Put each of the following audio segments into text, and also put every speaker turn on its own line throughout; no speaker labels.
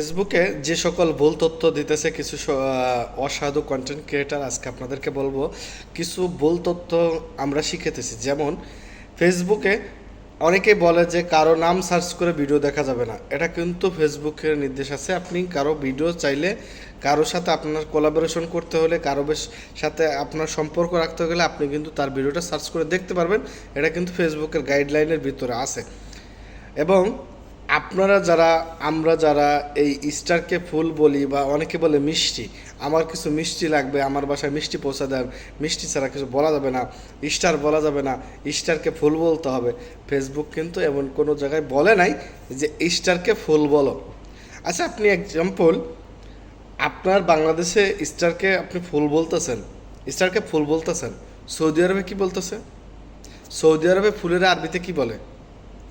ফেসবুকে যে সকল ভুল তথ্য দিতেছে, কিছু অসাধু কন্টেন্ট ক্রিয়েটার আজকে আপনাদেরকে বলব, কিছু ভুল তথ্য আমরা শিখেতেছি। যেমন, ফেসবুকে অনেকেই বলে যে কারও নাম সার্চ করে ভিডিও দেখা যাবে না। এটা কিন্তু ফেসবুকের নির্দেশ আছে। আপনি কারও ভিডিও চাইলে কারোর সাথে আপনার কোলাবোরেশন করতে হলে, কারও সাথে আপনার সম্পর্ক রাখতে গেলে আপনি কিন্তু তার ভিডিওটা সার্চ করে দেখতে পারবেন। এটা কিন্তু ফেসবুকের গাইডলাইনের ভিতরে আছে। এবং আপনারা যারা, আমরা যারা এই স্টারকে ফুল বলি বা অনেকে বলে মিষ্টি, আমার কিছু মিষ্টি লাগবে, আমার বাসায় মিষ্টি পৌঁছা দেন, মিষ্টি ছাড়া কিছু বলা যাবে না স্টার বলা যাবে না স্টারকে ফুল বলতে হবে। ফেসবুক কিন্তু এমন কোনো জায়গায় বলে নাই যে স্টারকে ফুল বলো। আচ্ছা আপনি এক্সাম্পল আপনার বাংলাদেশে স্টারকে আপনি ফুল বলতেছেন স্টারকে ফুল বলতেছেন, সৌদি আরবে কি বলতেছে? সৌদি আরবে ফুলের আরবিতে কি বলে?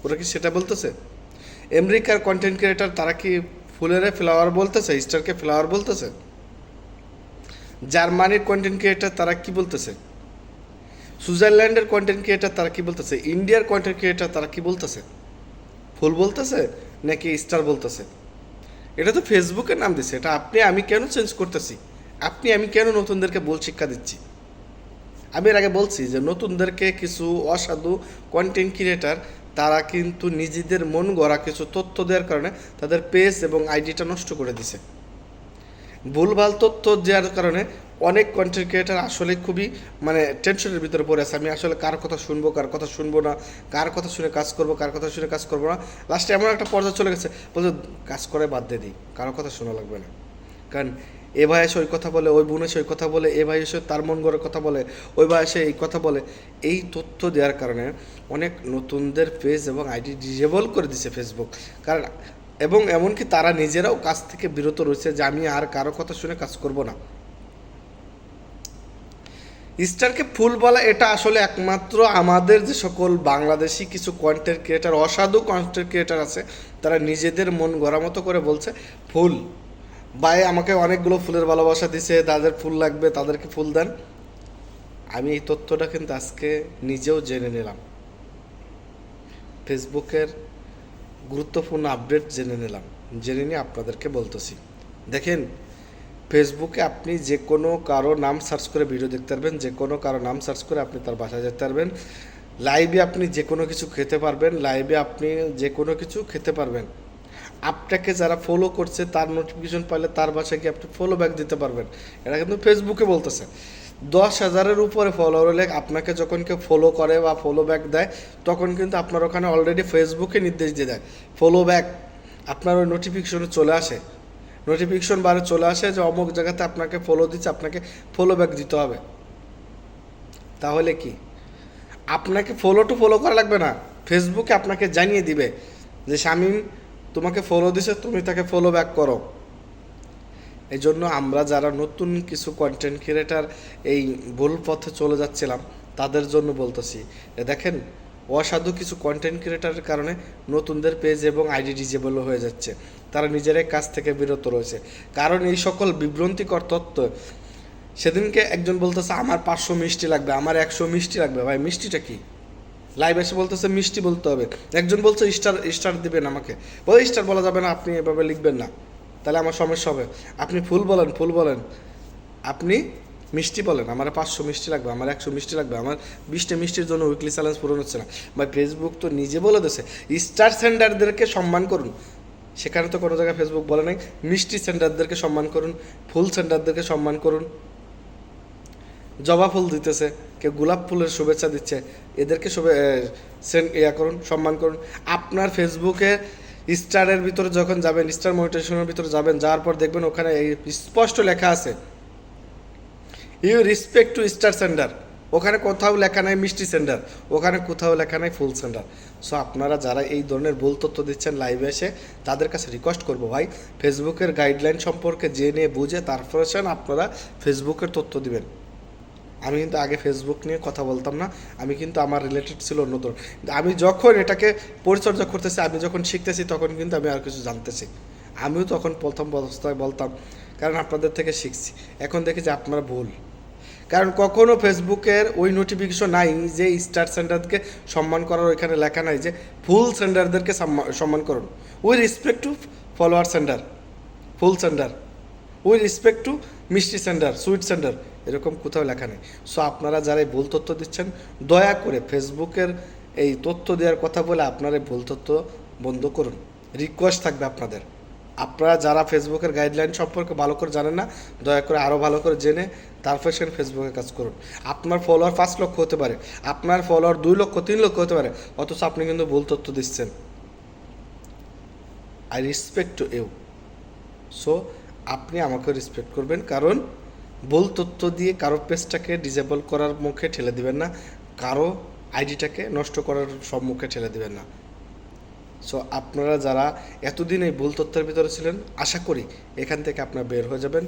ওরা কি সেটা বলতেছে? আমেরিকার কন্টেন্ট ক্রিয়েটার তারা কি ফুলের ফ্লাওয়ার বলতেছে? স্টারকে ফ্লাওয়ার বলতেছে? জার্মানির কন্টেন্ট ক্রিয়েটার তারা কি বলতেছে? সুইজারল্যান্ডের কন্টেন্ট ক্রিয়েটার তারা কি বলতেছে? ইন্ডিয়ার কন্টেন্ট ক্রিয়েটার তারা কি বলতেছে? ফুল বলতেছে নাকি স্টার বলতেছে? এটা তো ফেসবুকের নাম দিছে। এটা আপনি, আমি কেন চেঞ্জ করতেছি? আপনি, আমি কেন নতুনদেরকে বল শিক্ষা দিচ্ছি? আমি এর আগে বলছি যে নতুনদেরকে কিছু অসাধু কন্টেন্ট ক্রিয়েটার তারা কিন্তু নিজেদের মন গড়া কিছু তথ্য দেওয়ার কারণে তাদের পেজ এবং আইডিটা নষ্ট করে দিছে। ভুলভাল তথ্য দেওয়ার কারণে অনেক কন্টেন্ট ক্রিয়েটার আসলে খুবই মানে টেনশনের ভিতরে পড়ে আছে। আমি আসলে কার কথা শুনব, কার কথা শুনব না, কার কথা শুনে কাজ করব, কার কথা শুনে কাজ করব না। লাস্টে এমন একটা পর্যায়ে চলে গেছে, বলছে, কাজ করে বাদ দিয়ে দিই কারও কথা শোনা লাগবে না। কারণ এ ভাই এসে ওই কথা বলে, ওই বোন এসে ওই কথা বলে, এ ভাই এসে তার মন গড়ে কথা বলে, ওই ভাই এসে এই কথা বলে, এই তথ্য দেওয়ার কারণে অনেক নতুনদের পেজ এবং আইডি ডিজেবল করে দিছে ফেসবুক কারণ, এবং এমনকি তারা নিজেরাও কাজ থেকে বিরত রয়েছে যে আমি আর কারও কথা শুনে কাজ করব না। স্টারকে ফুল বলা এটা আসলে একমাত্র আমাদের যে সকল বাংলাদেশি কিছু কন্টেন্ট ক্রিয়েটার অসাধু কন্টেন্ট ক্রিয়েটার আছে, তারা নিজেদের মন গড়া মতো করে বলছে, ফুল। ভাই আমাকে অনেকগুলো ফুলের ভালোবাসা দিছে তাদের ফুল লাগবে তাদেরকে ফুল দেন। আমি এই তথ্যটা কিন্তু আজকে নিজেও জেনে নিলাম। ফেসবুকের গুরুত্বপূর্ণ আপডেট জেনে নিলাম। জেনে নিয়ে আপনাদেরকে বলতেছি। দেখেন, ফেসবুকে আপনি যে কোনো কারও নাম সার্চ করে ভিডিও দেখতে পারবেন, যে কোনো কারও নাম সার্চ করে আপনি তার বাসায় যেতে পারবেন। লাইভে আপনি যে কোনো কিছু খেতে পারবেন, লাইভে আপনি যে কোনো কিছু খেতে পারবেন। আপনাকে যারা ফলো করছে, তার নোটিফিকেশন পাইলে তার বাসায় গিয়ে আপনি ফলো ব্যাক দিতে পারবেন। এটা কিন্তু ফেসবুকে বলতেছে। দশ হাজারের উপরে ফলোয়ার হলে আপনাকে যখন কেউ ফলো করে বা ফলো ব্যাক দেয়, তখন কিন্তু আপনার ওখানে অলরেডি ফেসবুকে নির্দেশ দিয়ে দেয় ফলো ব্যাক আপনার ওই নোটিফিকেশনে চলে আসে। নোটিফিকেশন বারে চলে আসে যে অমুক জায়গাতে আপনাকে ফলো দিচ্ছে, আপনাকে ফলো ব্যাক দিতে হবে। তাহলে কি? আপনাকে ফলো টু ফলো করা লাগবে না। ফেসবুকে আপনাকে জানিয়ে দিবে যে, শামিম তোমাকে ফলো দিছে, তুমি তাকে ফলো ব্যাক করো। এই জন্য আমরা যারা নতুন কিছু কন্টেন্ট ক্রিয়েটার এই ভুল পথে চলে যাচ্ছিলাম, তাদের জন্য বলতেছি দেখেন, অসাধু কিছু কন্টেন্ট ক্রিয়েটারের কারণে নতুনদের পেজ এবং আইডি ডিজেবল হয়ে যাচ্ছে। তারা নিজেরাই কাজ থেকে বিরত রয়েছে। কারণ এই সকল বিভ্রান্তিকর তত্ত্ব সেদিনকে একজন বলতেছে, আমার পাঁচশো মিষ্টি লাগবে, আমার একশো মিষ্টি লাগবে। ভাই, মিষ্টিটা কি? লাইভ এসে বলতেছে, মিষ্টি বলতে হবে। একজন বলছে, স্টার স্টার দিবেন আমাকে। ওই স্টার বলা যাবে না, আপনি এভাবে লিখবেন না। তাহলে আমার সমস্যা হবে। আপনি ফুল বলেন ফুল বলেন। আপনি মিষ্টি বলেন। আমার পাঁচশো মিষ্টি লাগবে, আমার একশো মিষ্টি লাগবে। আমার বিশটা মিষ্টির জন্য উইকলি চ্যালেঞ্জ পূরণ হচ্ছে না। বা ফেসবুক তো নিজে বলে দিয়েছে, স্টার সেন্টারদেরকে সম্মান করুন। সেখানে তো কোনো জায়গায় ফেসবুক বলে নাই। মিষ্টি সেন্টারদেরকে সম্মান করুন, ফুল সেন্টারদেরকে সম্মান করুন। জবা ফুল দিতেছে, কেউ গোলাপ ফুলের শুভেচ্ছা দিচ্ছে, এদেরকে শুভে সেন্ড ইয়া করুন, সম্মান করুন। আপনার ফেসবুকে স্টারের ভিতরে যখন যাবেন, স্টার মোটিভেশনের ভিতরে যাবেন, যাওয়ার পর দেখবেন ওখানে এই স্পষ্ট লেখা আছে you respect to star centre ওখানে কোথাও লেখা নাই মিষ্টি সেন্টার ওখানে কোথাও লেখা নাই ফুল সেন্টার সো আপনারা যারা এই ধরনের ভুল তথ্য দিচ্ছেন লাইভে এসে, তাদের কাছে রিকোয়েস্ট করব ভাই, ফেসবুকের গাইডলাইন সম্পর্কে জেনে বুঝে তারপরে আপনারা ফেসবুকের তথ্য দিবেন। আমি কিন্তু আগে ফেসবুক নিয়ে কথা বলতাম না, আমি কিন্তু আমার রিলেটেড ছিল অন্য ধরনের আমি যখন এটাকে পরিচর্যা করতেছি, আমি যখন শিখতেছি, তখন কিন্তু আমি আর কিছু জানতেছি। আমিও তখন প্রথম অবস্থায় বলতাম, কারণ আপনাদের থেকে শিখছি। এখন দেখি যে আপনারা ভুল। কারণ কখনো ফেসবুকের ওই নোটিফিকেশন নাই যে স্টার সেন্টারকে সম্মান করার ওইখানে লেখা নাই যে ফুল সেন্টারদেরকে সম্মা- সম্মান করুন। We respect to follower centre full centre with respect to মিষ্টি সেন্টার সুইট সেন্টার এরকম কোথাও লেখা নেই। সো আপনারা যারা ভুল তথ্য দিচ্ছেন, দয়া করে ফেসবুকের এই তথ্য দেওয়ার কথা বলে আপনারা ভুল তথ্য বন্ধ করুন। রিকোয়েস্ট থাকবে আপনাদের। আপনারা যারা ফেসবুকের গাইডলাইন সম্পর্কে ভালো করে জানেন না, দয়া করে আরও ভালো করে জেনে তারপর সেখানে ফেসবুকে কাজ করুন। আপনার ফলোয়ার পাঁচ লক্ষ হতে পারে, আপনার ফলোয়ার দুই লক্ষ, তিন লক্ষ হতে পারে, অথচ আপনি কিন্তু ভুল তথ্য দিচ্ছেন। I respect to you so আপনি আমাকে রেসপেক্ট করবেন, কারণ ভুল তথ্য দিয়ে কারও পেজটাকে ডিজেবল করার মুখে ঠেলে দিবেন না, কারও আইডিটাকে নষ্ট করার সব মুখে ঠেলে দিবেন না। সো আপনারা যারা এতদিন এই ভুল তথ্যের ভিতরে ছিলেন, আশা করি এখান থেকে আপনারা বের হয়ে যাবেন।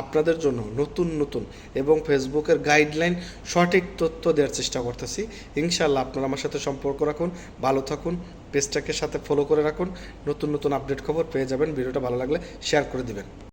আপনাদের জন্য নতুন নতুন এবং ফেসবুকের গাইডলাইন সঠিক তথ্য দেওয়ার চেষ্টা করতেছি। ইনশাল্লাহ আপনারা আমার সাথে সম্পর্ক রাখুন, ভালো থাকুন, পেজটাকে সাথে ফলো করে রাখুন। নতুন নতুন আপডেট খবর পেয়ে যাবেন, ভিডিওটা ভালো লাগলে শেয়ার করে দিবেন।